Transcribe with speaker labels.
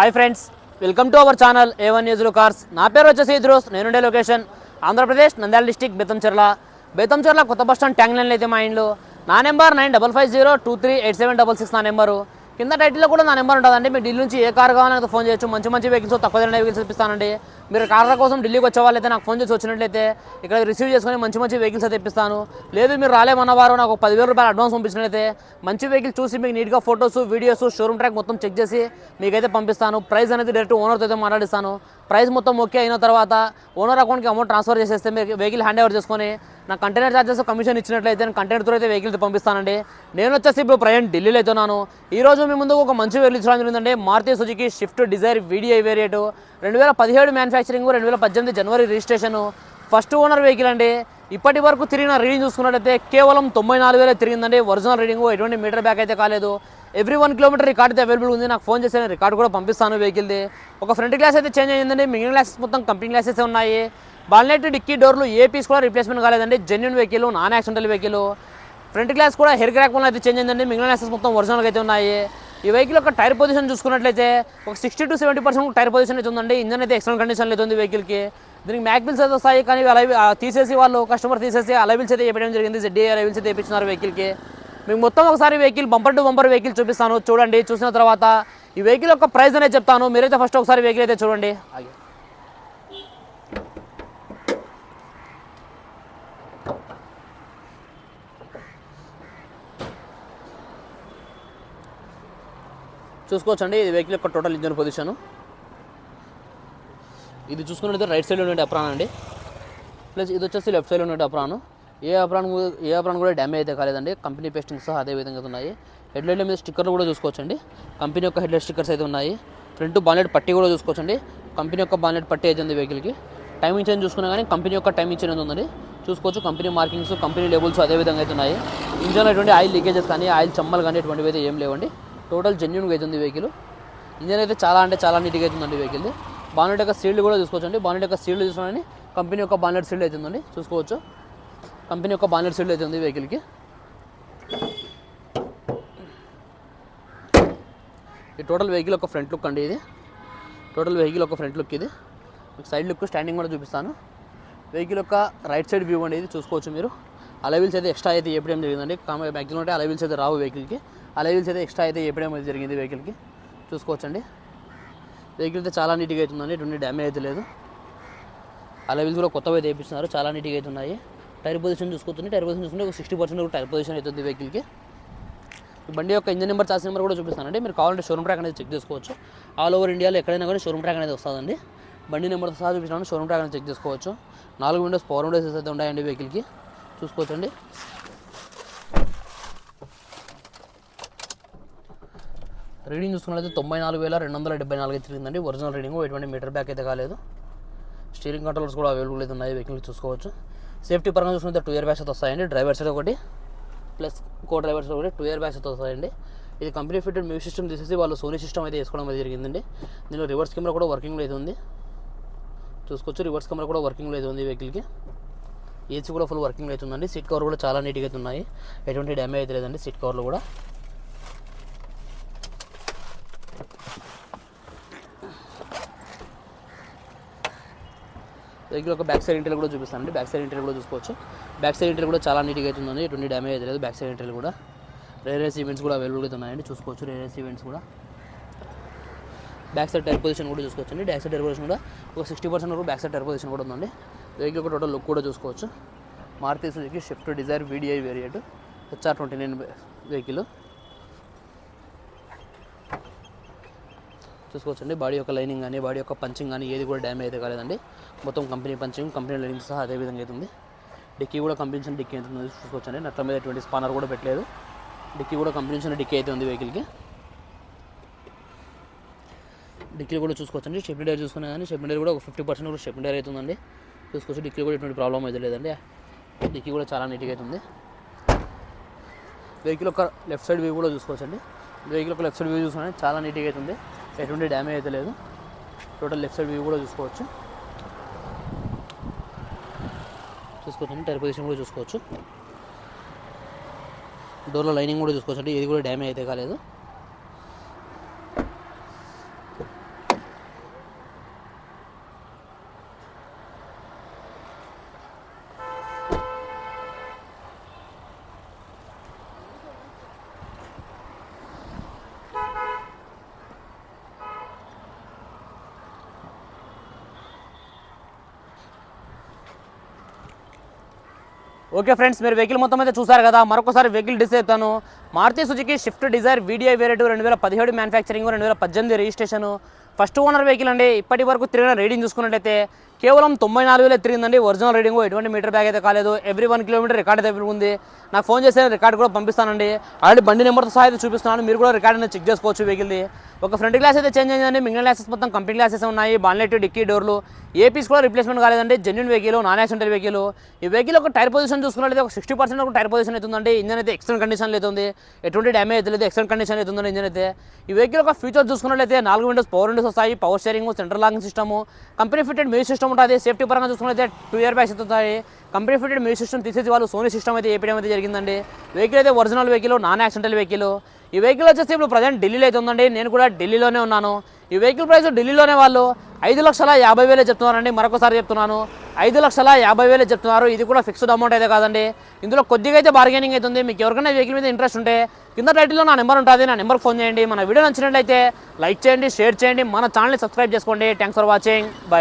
Speaker 1: Hi friends welcome to our channel A one న్యూస్లో cars నా పేరు వచ్చేసి ఇద్రోస్ నేనుండే లొకేషన్. ఆంధ్రప్రదేశ్ నంద్యాల డిస్టిక్ బెతంచెర్ల బెతంచెర్ల కొత్త బస్ స్టాండ్ ట్యాంక్ లైన్లో అయితే మా ఇండ్లు. నా number nine double five zero two three eight seven double six నా నెంబరు. కింద టైటిల్లో కూడా నా నెంబర్ ఉంటుందండి. మీరు ఢిల్లీ నుంచి ఏ కార్ కావాలని ఫోన్ చేయొచ్చు. మంచి మంచి వెహికల్స్ తక్కువ ధర వెహికల్స్ ఇప్పిస్తానండి మీరు కార్ల కోసం ఢిల్లీకి వచ్చే వాళ్ళైతే నాకు ఫోన్ చేసి వచ్చినట్లయితే ఇక్కడ రిసీవ్ చేసుకొని మంచి మంచి వెహికల్స్ అయితే ఇప్పిస్తాను లేదు మీరు రాలేమన్నవారు నాకు పదివేల రూపాయలు అడ్వాన్స్ పంపించినట్లయితే మంచి వెహికల్ చూసి మీకు నీట్గా ఫొటోస్ వీడియోస్ షోరూమ్ ట్రాక్ మొత్తం చెక్ చేసి మీకైతే పంపిస్తాను. ప్రైస్ అనేది డైరెక్ట్ ఓనర్తో అయితే మాట్లాడిస్తాను. ప్రైస్ మొత్తం ఓకే అయిన తర్వాత ఓనర్ అకౌంట్కి అమౌంట్ ట్రాన్స్ఫర్ చేసేస్తే మీరు వెహికల్ హ్యాండ్ ఓవర్ చేసుకొని నా కంటైనర్ ఛార్జెస్ కమిషన్ ఇచ్చినట్లయితే నేను కంటైనర్తో అయితే వెహికల్ పంపిస్తానండి. నేను వచ్చేసి ఇప్పుడు ప్రయాణ్ ఢిల్లీలో అయితే ఉన్నాను. ఈ రోజు మీ ముందు ఒక మంచి వెహికల్ ఇచ్చడం జరిగిందండి. Maruti Suzuki Swift Dzire VDI variant. రెండు వేల పదిహేడు మ్యానుఫ్యాక్చరింగ్ రెండు వేల పద్దెనిమిది జనవరి రిజిస్ట్రేషన్. ఫస్ట్ ఓనర్ వెహికల్ అండి. ఇప్పటి వరకు తిరిగిన రీడింగ్ చూసుకున్నట్లయితే కేవలం తొంభై నాలుగు వేలే తిరిగిందండి. ఒరిజినల్ రీడింగ్ ఎటువంటి మీటర్ బ్యాక్ అయితే కాలేదు. ఎవ్రీ వన్ కిలోమీటర్ రికార్డ్ అయితే అవైలబుల్ ఉంది. నాకు ఫోన్ చేసి రికార్డ్ కూడా పంపిస్తాను వెహికల్ది ఒక ఫ్రంట్ గ్లాస్ అయితే చేంజ్ అయ్యిందండి. మిగిలిన గ్లాసెస్ మొత్తం కంపెనీ గ్లాసెస్ ఉన్నాయి. బాల్నెట్ డిక్కీ డోర్లు ఏ పీస్ కూడా రిప్లేస్మెంట్ కాలేదండి. Genuine vehicle non accidental vehicle front glass కూడా హెయిర్ క్రాక్ వల్ల అయితే చేంజ్ అయిందండి. మిగిలిన గ్లాసెస్ మొత్తం ఒరిజినల్గా అయితే ఉన్నాయి. ఈ వెహికల్ యొక్క టైర్ పొజిషన్ చూసుకున్నట్లయితే ఒక sixty to seventy percent tyre position అయితే ఉందండి. ఇంజన్ అయితే ఎక్సలెంట్ కండిషన్లో అయితే ఉంది వెహికల్కి దీనికి మ్యాక్బిల్స్ అయితే వస్తాయి. కానీ అలా తీసేసి వాళ్ళు కస్టమర్ తీసేసి అలవిల్స్ అయితే వేయడం జరిగింది. జెడ్డీ అలవిల్స్ అయితే వేయించినారు వెహికల్కి మీకు మొత్తం ఒకసారి vehicle bumper to bumper vehicle చూపిస్తాను. చూడండి చూసిన తర్వాత ఈ వెహికల్ యొక్క ప్రైస్ అనేది చెప్తాను. మీరైతే ఫస్ట్ ఒకసారి వెహికల్ అయితే చూడండి. చూసుకోవచ్చండి ఇది వెహికల్ యొక్క టోటల్ ఇంజన్ పొజిషను ఇది చూసుకున్నట్లయితే రైట్ సైడ్లో ఉండే అప్రాన్ అండి. ప్లస్ ఇది వచ్చేసి లెఫ్ట్ సైడ్లో ఉండే అప్రాను ఏ అప్రాన్ ఏ అప్రాన్ కూడా డ్యామేజ్ అయితే కాలేదండి. కంపెనీ పేస్టింగ్ సహా అదే విధంగా ఉన్నాయి. హెడ్లైట్ల మీద స్టిక్కర్లు కూడా చూసుకోవచ్చండి. కంపెనీ యొక్క హెడ్లైట్ స్టిక్కర్స్ అయితే ఉన్నాయి. ఫ్రంట్ బాన్లెట్ పట్టి కూడా చూసుకోవచ్చండి. కంపెనీ యొక్క బాన్లెట్ పట్టి అయితే ఉంది వెహికల్కి టైమింగ్ చేంజ్ చూసుకున్నా కానీ కంపెనీ యొక్క టైమింగ్ చేంజ్ ఉందండి. చూసుకోవచ్చు కంపెనీ మార్కింగ్స్ కంపెనీ లేబుల్స్ అదే విధంగా అయితే ఉన్నాయి. ఇంజన్ ఎటువంటి ఆయిల్ లీకేజెస్ కానీ ఆయిల్ చమ్మలు కానీ ఎటువంటివి అయితే ఏం లేవండి. టోటల్ జెన్యున్గా ఉంది వెహికల్ ఇంజన్ అయితే చాలా అంటే చాలా నీట్గా అవుతుందండి వెహికల్ది బానెట్ యొక్క సీల్డ్ కూడా చూసుకోవచ్చండి. బానెట్ యొక్క సీల్డ్ చూసుకోండి కంపెనీ యొక్క బానెట్ సీల్డ్ అవుతుందండి చూసుకోవచ్చు. కంపెనీ యొక్క బానర్ సీల్డ్ ఉంది వెహికల్కి? ఈ టోటల్ వెహికల్ ఒక ఫ్రంట్ లుక్ అండి ఇది. టోటల్ వెహికల్ ఒక ఫ్రంట్ లుక్ ఇది. మీకు సైడ్ లుక్ స్టాండింగ్ కూడా చూపిస్తాను. వెహికల్ యొక్క రైట్ సైడ్ వ్యూ అండి ఇది చూసుకోవచ్చు మీరు. అలవిల్స్ అయితే ఎక్స్ట్రా అయితే ఏపీఎం జరిగిందండి. మ్యాక్సిమం అంటే అలవిల్స్ అయితే రావు వెహికల్కి. అలవిల్స్ అయితే ఎక్స్ట్రా అయితే ఏపీఎం అయితే జరిగింది వెహికల్కి చూసుకోవచ్చండి. వెహికల్ అయితే చాలా నీట్గా అవుతుందండి ఎటువంటి డ్యామేజ్ అయితే లేదు. అలవిల్స్ కూడా కొత్తవి అయితే వేయించినారు చాలా నీట్గా అవుతున్నాయి టైర్ పొజిషన్ చూసుకుంటుంది. టైర్ పొజిషన్ చూసుకుంటే ఒక సిక్స్టీ పర్సెంట్ టైర్ పొజిషన్ అవుతుంది వెహికల్కి. బండి యొక్క ఇంజన్ నెంబర్ చార్జ్ నెంబర్ కూడా చూపిస్తానండి మీరు కావాలంటే షోరూమ్ ట్రాక్ అనేది చెక్ చేసుకోవచ్చు. ఆల్ ఓవర్ ఇండియాలో ఎక్కడైనా కానీ షోరూమ్ ట్రాక్ అనేది వస్తుందండి. బండి నెంబర్ సహా చూపించాను షోరూమ్ ట్రాక్ అనేది చెక్ చేసుకోవచ్చు. నాలుగు విండోస్ పవర్ విండోస్ అయితే ఉన్నాయండి వెహికల్కి. చూసుకోవచ్చు అండి రీడింగ్ చూసుకున్నట్లయితే తొంభై నాలుగు వేల రెండు వందల డెబ్బై నాలుగు అయితే తిరిగిందండి. ఒరిజినల్ రీడింగ్ ఎటువంటి మీటర్ బ్యాక్ అయితే కాలేదు. స్టీరింగ్ కంట్రోల్స్ కూడా అవైలబుల్ అయితే ఉన్నాయి. వెహికల్ చూసుకోవచ్చు. సేఫ్టీ పరంగా చూసుకుంటే టూ ఇయర్ బ్యాగ్స్ అయితే వస్తాయండి. డ్రైవర్ సైడ్ ఒకటి ప్లస్ కో డ్రైవర్స్ ఒకటి టూ ఇయర్ బ్యాగ్స్ అయితే వస్తాయండి. ఇది కంపెనీ ఫిటెడ్ మ్యూజిక్ సిస్టమ్. తీసేసి వాళ్ళు సోనీ సిస్టమ్ అయితే వేసుకోవడం అయితే జరిగిందండి. దీనిలో రివర్స్ కెమెరా కూడా వర్కింగ్లో అయితే ఉంది. చూసుకోవచ్చు రివర్స్ కెమెరా కూడా వర్కింగ్లో అయితే ఉంది వెహికల్కి ఏసీ కూడా ఫుల్ వర్కింగ్ అవుతుందండి సీట్ కవర్ కూడా చాలా నీట్గా అయితే ఉన్నాయి. ఎటువంటి డ్యామేజ్ అయితే లేదండి సీట్ కవర్లు కూడా. వెహికల్ ఒక బ్యాక్ సైడ్ ఇంటర్ కూడా చూపిస్తానండి. బ్యాక్ సైడ్ ఇంటర్ కూడా చూసుకోవచ్చు. బ్యాక్ సైడ్ ఇంటర్ కూడా చాలా నీట్గా అవుతుందండి ఎటువంటి డ్యామేజ్ అయితే లేదు. బ్యాక్ సైడ్ ఇంటర్ కూడా. రేరేస్ ఈవెంట్స్ కూడా అవైలబుల్ అయితే ఉన్నాయండి. చూసుకోవచ్చు రేరేస్ ఈవెంట్స్ కూడా. బ్యాక్ సైడ్ టైర్ పొజిషన్ కూడా చూసుకోవచ్చు అండి బ్యాక్ సైడ్ టైర్ పొజిషన్ కూడా ఒక సిక్స్టీ పర్సెంట్ వరకు బ్యాక్ సైడ్ టైర్ పొజిషన్ కూడా ఉందండి. వెహికల్ ఒక టోటల్ లుక్ కూడా చూసుకోవచ్చు. Maruti Suzuki Swift Dzire VDI variant HR twenty nine vehicle చూసుకోవచ్చండి. బాడీ యొక్క లైనింగ్ కానీ బాడీ యొక్క పంచింగ్ కానీ ఏది కూడా డ్యామేజ్ అయితే కాలేదండి. మొత్తం కంపెనీ పంచింగ్ కంపెనీ లైనింగ్ సహా అదే విధంగా అవుతుంది డిక్కీ కూడా కంపెనీ డిక్కీ అయితే ఉంది. చూసుకోవచ్చండి. నట్ల మీద ఎటువంటి స్పానర్ కూడా పెట్టలేదు. డిక్కీ కూడా కంపెనీ డిక్కీ అయితే ఉంది వెహికల్కి. డిక్కీలు కూడా చూసుకోవచ్చండి. షెప్ డైర్ చూసుకునే కానీ షెప్ డైర్ కూడా ఒక ఫిఫ్టీ పర్సెంట్ కూడా షెప్ డైర్ అవుతుందండి చూసుకోవచ్చు. డిక్కీ కూడా ఎటువంటి ప్రాబ్లం అయితే లేదండి. డిక్కీ కూడా చాలా నీట్గా అవుతుంది వెహికల్ ఒక లెఫ్ట్ సైడ్ వ్యూ కూడా చూసుకోవచ్చండి. వెహికల్ ఒక లెఫ్ట్ సైడ్ వ్యూ చూసుకుని చాలా నీట్గా అవుతుంది ఎటువంటి డ్యామేజ్ అయితే లేదు. టోటల్ లెఫ్ట్ సైడ్ వ్యూ కూడా చూసుకోవచ్చు. చూసుకోవచ్చండి టైర్ పొజిషన్ కూడా చూసుకోవచ్చు. డోర్లో లైనింగ్ కూడా చూసుకోవచ్చు. అంటే ఇది కూడా డ్యామేజ్ అయితే కాలేదు. ఓకే ఫ్రెండ్స్ మీరు వెహికల్ మొత్తం అయితే చూసారు కదా. మరొకసారి వెహికల్ డిస్ అవుతాను. Maruti Suzuki Swift Dzire video variant రెండు వేల పదిహేడు మ్యానుఫ్యాక్చరింగ్ రెండు వేల పద్దెనిమిది రిజిస్ట్రేషన్ ఫస్ట్ ఓనర్ వెహికల్ అండి. ఇప్పటి వరకు తిరిగిన రీడింగ్ చూసుకున్నట్లయితే కేవలం తొంభై నాలుగు వేలు తిరిగిందండి. ఒరిజినల్ రీడింగ్ ఎటువంటి మీటర్ బ్యాగ్ అయితే కాలేదు. ఎవ్రీ వన్ కిలోమీటర్ రికార్డ్ అయితే ఉంది. నాకు ఫోన్ చేసే రికార్డ్ కూడా పంపిస్తానండి. ఆల్రెడీ బండి నెంబర్తో సహా అయితే చూపిస్తున్నాను. మీరు కూడా రికార్డ్ అనేది చెక్ చేసుకోవచ్చు వెహికల్ది. ఒక ఫ్రంట్ గ్లాస్ అయితే చేంజ్ అయిందండి. మిగిలిన గ్లాసెస్ మొత్తం కంపెనీ గ్లాసెస్ ఉన్నాయి. బాన్లెట్ డిక్కీ డోర్లు. ఏ పీస్ కూడా రిప్లేస్మెంట్ కాలేదండి. Genuine vehicle non accidental vehicle ఈ వెహికల్ ఒక టైర్ పొజిషన్ చూసుకున్నట్లయితే ఒక సిక్స్టీ పర్సెంట్ ఒక టైర్ పొజిషన్ అవుతుందండి. ఇంజన్ అయితే ఎక్స్టెంట్ కండిషన్ అవుతుంది. ఎటువంటి డ్యామేజ్ అయితే లేదు. ఎక్స్టెంట్ కండిషన్ అవుతుందండి ఇంజన్ అయితే. ఈ వెహికల్ ఒక ఫీచర్ చూసుకున్నట్లయితే నాలుగు విండోస్ పవర్ విండోస్ వస్తాయి. Power steering central locking system company fitted music system ఉంటుంది. సేఫ్టీ పరంగా చూసుకున్నైతే టూ ఇయర్ బ్యాగ్స్ అవుతాయి కంపెనీ ఫిటెడ్ మ్యూజిక్ సిస్టమ్ తీసేసి వాళ్ళు సోనీ సిస్టమ్ అయితే ఏపీఎం అయితే జరిగిందండి. వెహికల్ అయితే original vehicle non accidental vehicle ఈ వెహికల్ వచ్చేసి ఇప్పుడు ప్రజెంట్ ఢిల్లీలో అయితే ఉందండి. నేను కూడా ఢిల్లీలోనే ఉన్నాను. ఈ వెహికల్ ప్రైస్ ఢిల్లీలోనే వాళ్ళు ఐదు లక్షల యాభై వేలే చెప్తున్నారండి. మరొకసారి చెప్తున్నాను. ఐదు లక్షల యాభై వేలే చెప్తున్నారు. ఇది కూడా ఫిక్స్డ్ అమౌంట్ అయితే కాదండి. ఇందులో కొద్దిగా అయితే బార్గెనింగ్ అవుతుంది మీకు ఎవరికైనా వెహికల్ మీద ఇంట్రెస్ట్ ఉంటే కింద టైటిల్లో నా నెంబర్ ఉంటుంది. నా నెంబర్కి ఫోన్ చేయండి. మన వీడియో నచ్చినట్లయితే లైక్ చేయండి షేర్ చేయండి. మన ఛానల్ని సబ్స్క్రైబ్ చేసుకోండి. Thanks for watching bye